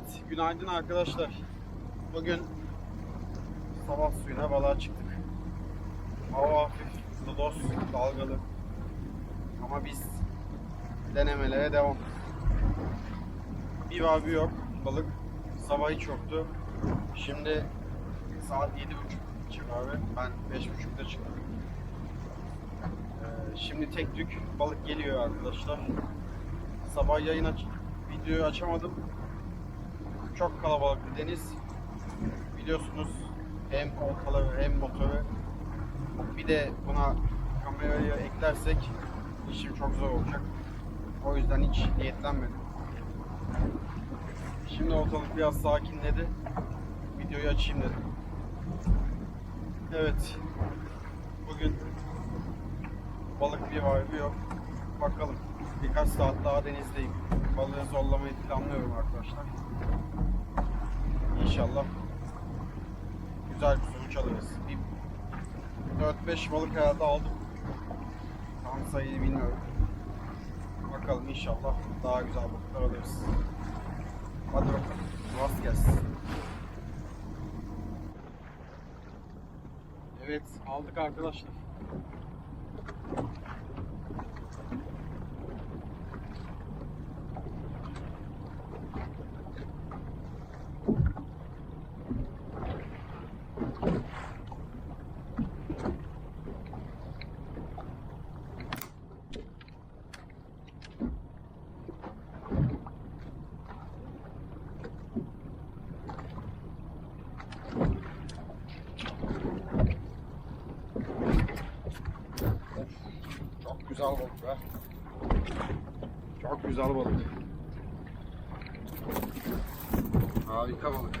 Evet, günaydın arkadaşlar. Bugün sabah suyuna balığa çıktık. Hava hafif, lodos, dalgalı. Ama biz denemelere devam. Bir var yok balık. Sabah hiç yoktu. Şimdi saat yedi buçuk civarı. Ben beş buçukta çıktım. Ee, şimdi tek tük balık geliyor arkadaşlar. Sabah yayın aç videoyu açamadım. Çok kalabalık bir deniz. Biliyorsunuz hem oltaları hem motoru. Bir de buna kamerayı eklersek işim çok zor olacak. O yüzden hiç niyetlenmedim. Şimdi ortalık biraz sakinledi. Videoyu açayım dedim. Evet. Bugün balık bir var bir yok. Bakalım. Birkaç saat daha denizdeyim. Balığı zorlamayı planlıyorum arkadaşlar. İnşallah güzel bir sonuç alırız. Bir 4-5 balık herhalde aldım. Tam sayıyı bilmiyorum. Bakalım inşallah daha güzel balıklar alırız. Hadi bakalım. Rast gelsin. Evet aldık arkadaşlar. Çok güzel balık be. Çok güzel balık. Harika balık.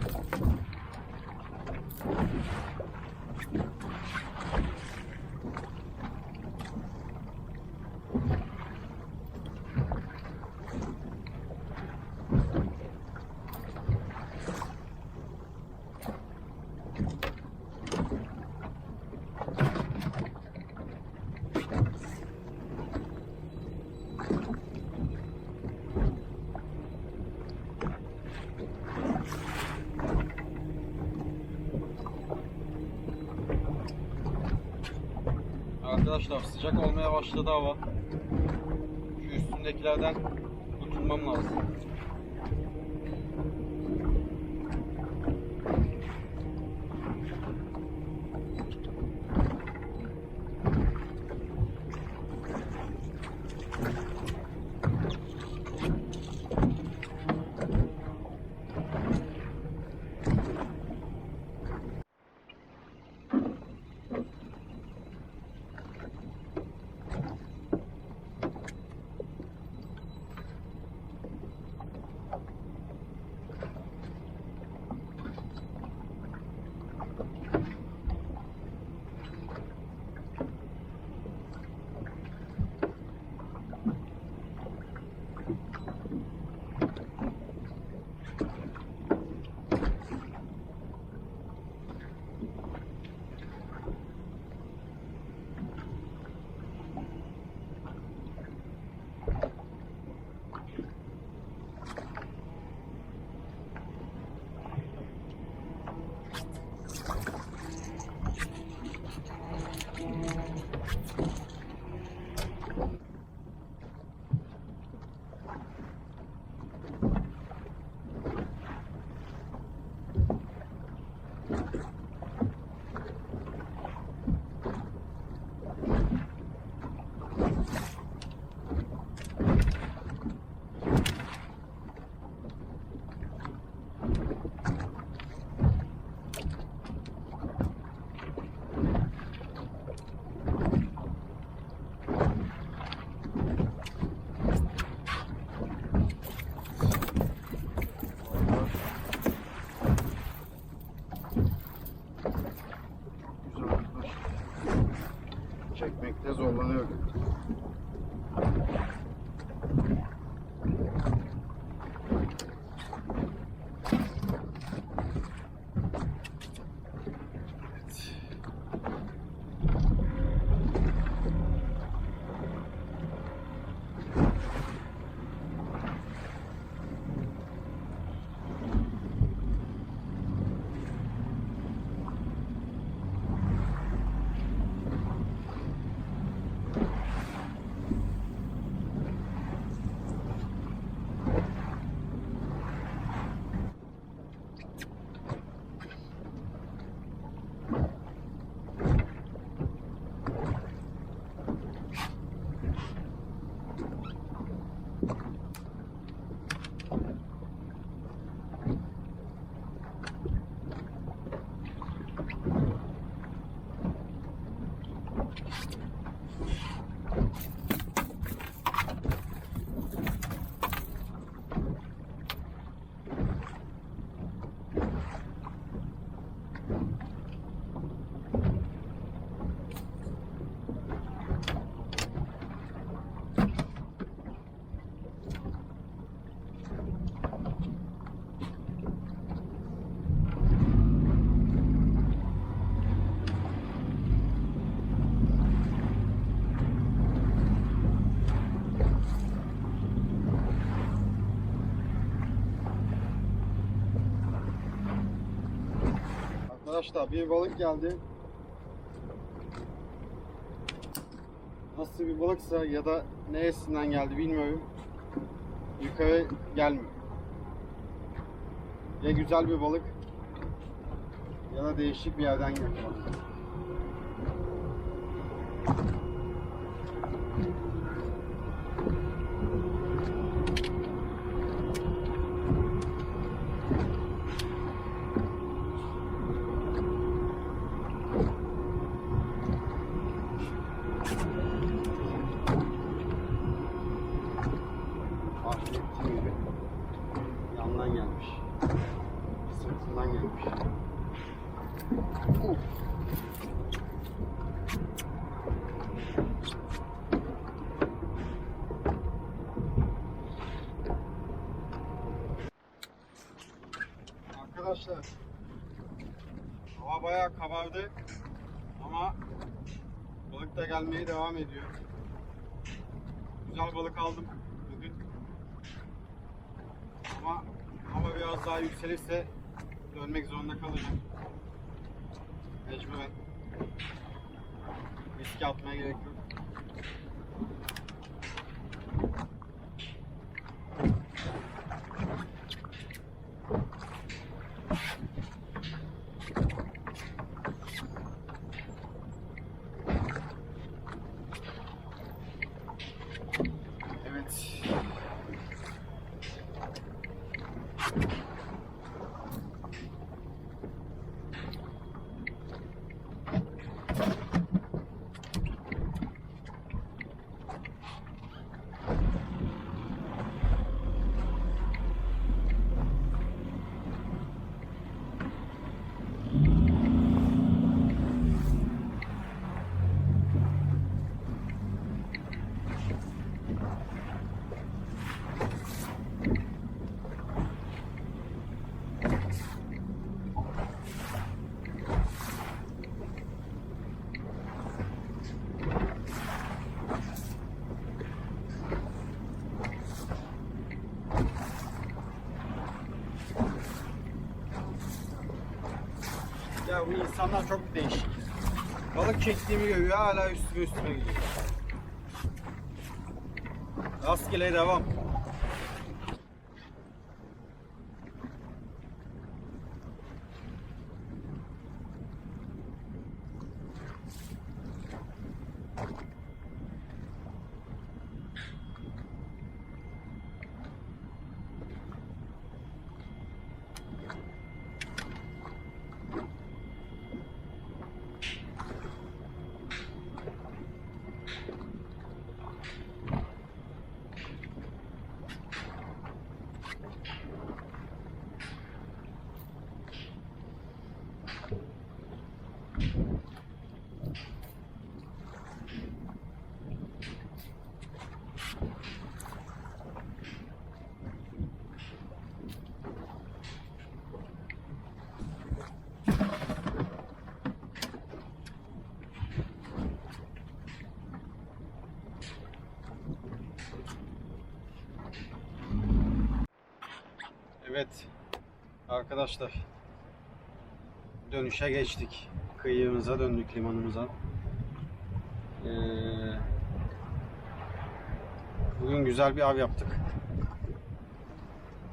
Arkadaşlar sıcak olmaya başladı hava. Şu üstündekilerden kurtulmam lazım. Arkadaşlar bir balık geldi. Nasıl bir balıksa ya da neresinden geldi bilmiyorum. Yukarı gelmiyor. Ya güzel bir balık ya da değişik bir yerden geliyor. Bayağı kabardı ama balık da gelmeye devam ediyor. Güzel balık aldım bugün. Ama hava biraz daha yükselirse dönmek zorunda kalacağım. Mecburen. Riske atmaya gerek yok. Evet. Ya bu insanlar çok değişik. Balık çektiğimi görüyor hala üstüme üstüme gidiyor. Rastgele devam. Evet arkadaşlar dönüşe geçtik. Kıyımıza döndük limanımıza. Ee, bugün güzel bir av yaptık.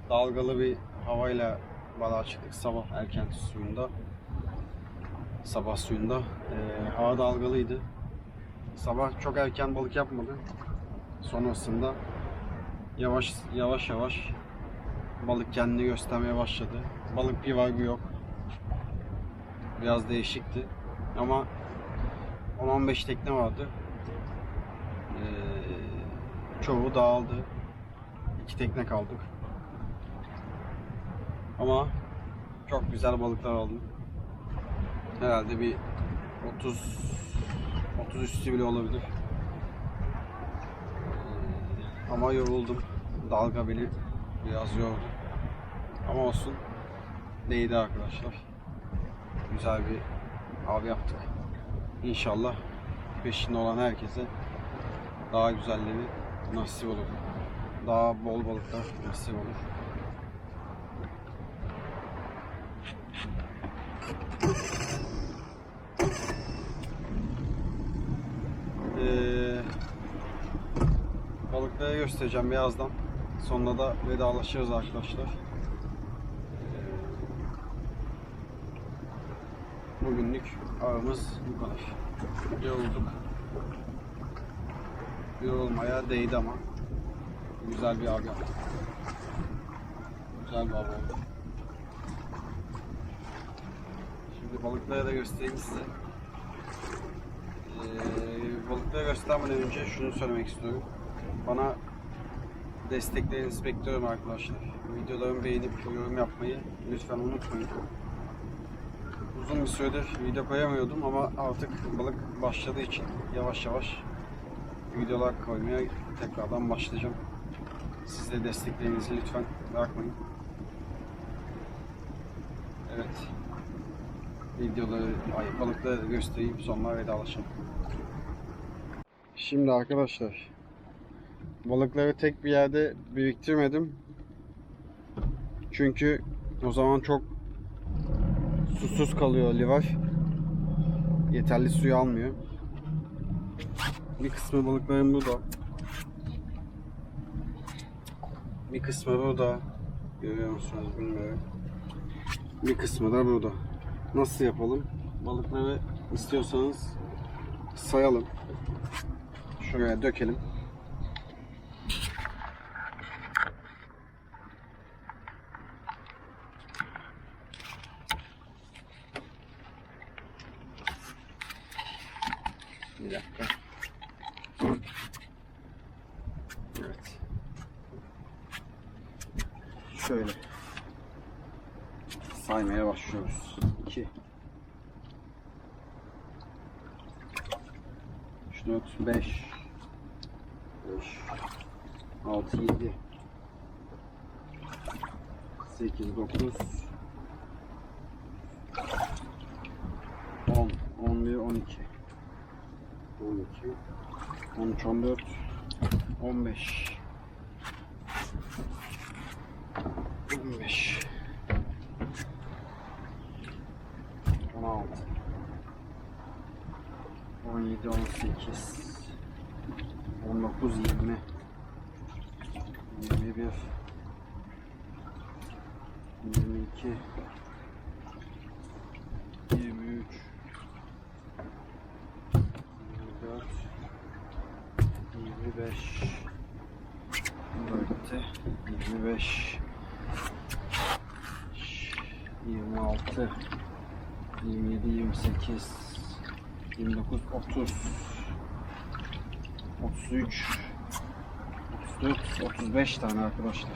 Dalgalı bir havayla balığa çıktık sabah erken suyunda. Sabah suyunda. Ee, hava dalgalıydı. Sabah çok erken balık yapmadı. Sonrasında yavaş yavaş yavaş balık kendini göstermeye başladı. Balık bir var bir yok. Biraz değişikti. Ama 10-15 tekne vardı. Ee, çoğu dağıldı. İki tekne kaldık. Ama çok güzel balıklar aldım. Herhalde bir 30 30 üstü bile olabilir. Ee, ama yoruldum. Dalga beni Biraz yordu. Ama olsun. Değdi arkadaşlar. Güzel bir av yaptık. İnşallah peşinde olan herkese daha güzelleri nasip olur. Daha bol balıklar nasip olur. Ee, balıkları göstereceğim birazdan. Sonra da vedalaşırız arkadaşlar. Bugünlük avımız bu kadar. Yorulduk. Yorulmaya değdi ama. Güzel bir av yaptık. Güzel bir av oldu. Şimdi balıkları da göstereyim size. Ee, balıkları göstermeden önce şunu söylemek istiyorum. Bana desteklerinizi bekliyorum arkadaşlar. Videolarımı beğenip yorum yapmayı lütfen unutmayın. Uzun bir süredir video koyamıyordum ama artık balık başladığı için yavaş yavaş videolar koymaya tekrardan başlayacağım. Siz de desteklerinizi lütfen bırakmayın. Evet. Videoları, ay, balıkları göstereyim sonra vedalaşalım. Şimdi arkadaşlar balıkları tek bir yerde biriktirmedim. Çünkü o zaman çok susuz kalıyor livar. Yeterli suyu almıyor. Bir kısmı balıkların burada. Bir kısmı burada. Görüyor musunuz bilmiyorum. Bir kısmı da burada. Nasıl yapalım? Balıkları istiyorsanız sayalım. Şuraya dökelim. 3 4 5 5 6 7 8 9 10 11 12 12 13 14 15 15 17 18 19 20 21 22 23 24 25 24 25 26 27 28 29 30 33 34 35 tane arkadaşlar.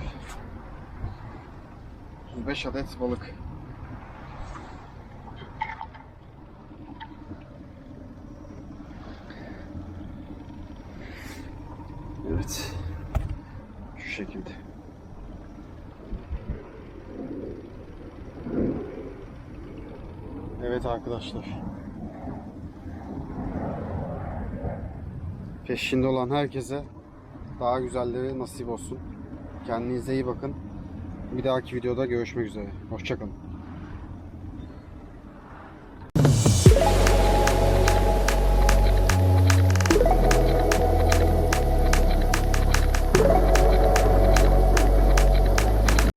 35 adet balık. Evet. Şu şekilde. Evet arkadaşlar Peşinde olan herkese daha güzelleri nasip olsun. Kendinize iyi bakın. Bir dahaki videoda görüşmek üzere. Hoşçakalın.